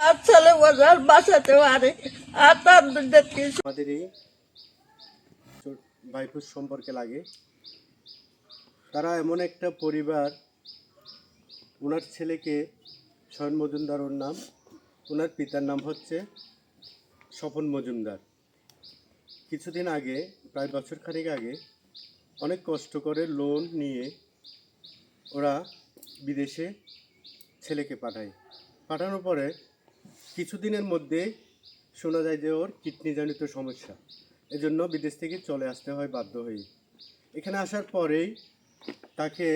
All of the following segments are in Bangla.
আর সম্পর্কে লাগে। তারা এমন একটা পরিবার ওনার ছেলেকে শয়ন মজুমদার ওর নাম ওনার পিতার নাম হচ্ছে স্বপন মজুমদার। কিছুদিন আগে, প্রায় বছর খানেক আগে, অনেক কষ্ট করে লোন নিয়ে ওরা বিদেশে ছেলেকে পাঠায়। পাঠানোর পরে কিছুদিনের মধ্যে শোনা যায় যে ওর কিডনিজনিত সমস্যা। এজন্য বিদেশ থেকে চলে আসতে হয় বাধ্য হয়ে এখানে আসার পরেই তাকে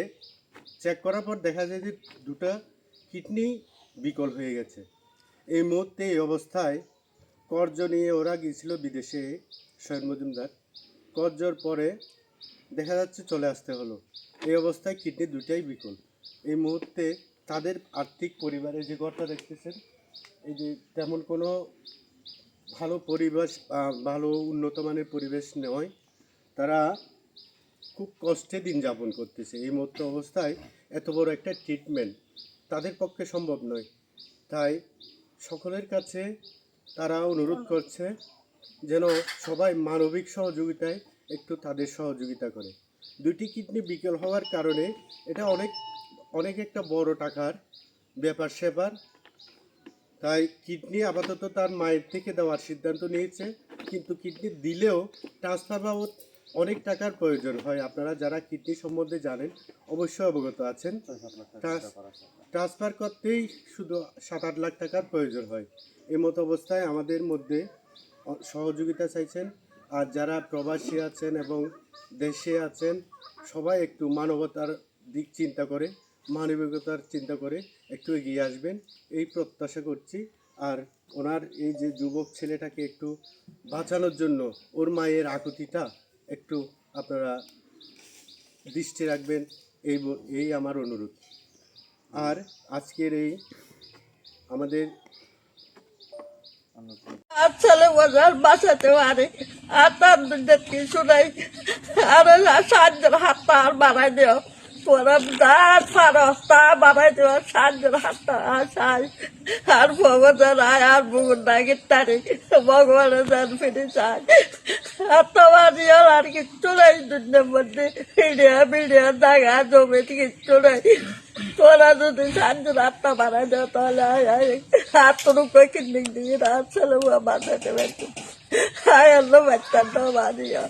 চেক করার পর দেখা যায় যে দুটো কিডনি বিকল হয়ে গেছে। এই মুহূর্তে এই অবস্থায় কর্জ নিয়ে ওরা গিয়েছিল বিদেশে শয়ন মজুমদার। কর্জর পরে দেখা যাচ্ছে চলে আসতে হলো। এই অবস্থায় কিডনি দুটাই বিকল। এই মুহূর্তে তাদের আর্থিক পরিবারে যে ঘরটা দেখতেছেন, এই যে তেমন কোনো ভালো পরিবেশ ভালো উন্নত মানের পরিবেশ নয়। তারা খুব কষ্টে দিন যাপন করতেছে। এই মুহূর্ত অবস্থায় এত বড় একটা ট্রিটমেন্ট তাদের পক্ষে সম্ভব নয়। তাই সকলের কাছে তারা অনুরোধ করছে যেন সবাই মানবিক সহযোগিতায় একটু তাদের সহযোগিতা করে। দুটি কিডনি বিকল হওয়ার কারণে এটা অনেক অনেক একটা বড় টাকার ব্যাপার স্যাপার। তাই কিডনি আপাতত তার মায়ের থেকে দেওয়ার সিদ্ধান্ত নিয়েছে। কিন্তু কিডনি দিলেও ট্রান্সফার বাবদ অনেক টাকার প্রয়োজন হয়। আপনারা যারা কিডনি সম্বন্ধে জানেন, অবশ্যই অবগত আছেন। ট্রান্সফার করতেই শুধু সাত আট লাখ টাকার প্রয়োজন হয়। এই মতো অবস্থায় আমাদের মধ্যে সহযোগিতা চাইছেন। আর যারা প্রবাসী আছেন এবং দেশে আছেন, সবাই একটু মানবতার দিক চিন্তা করে মানবিকতার চিন্তা করে একটু এগিয়ে আসবেন, এই প্রত্যাশা করছি। আর ওনার এই যে যুবক ছেলেটাকে একটু বাঁচানোর জন্য ওর মায়ের আকুতিটা একটু আপনারা দৃষ্টি রাখবেন, এই এই আমার অনুরোধ। আর আজকের এই আমাদের আর ছেলে বোঝার বাঁচাতে পারে, আর তার কিছু নাই। আর সাহায্যের হাতটা আর বাড়াই দিও। তোরা আর সাহায্য আর ভগবান আয়, আর বুকুর ডাকির তারি ভগবানের যান ফিরে চাই আর তোমার আর কিচ্ছু নাই দুধের মধ্যে। ভিডিও ভিডিও জায়গা জমি কিচ্ছু নাই। তোরা যদি সাহায্যের হাতটা বাড়াই দেও তাহলে আয় হাত রূপে কিনে দিয়ে রাত ছেলে বাঁচাতে পারতো আয়, আল্লাহ বাচ্চাটাও বাড়িয়া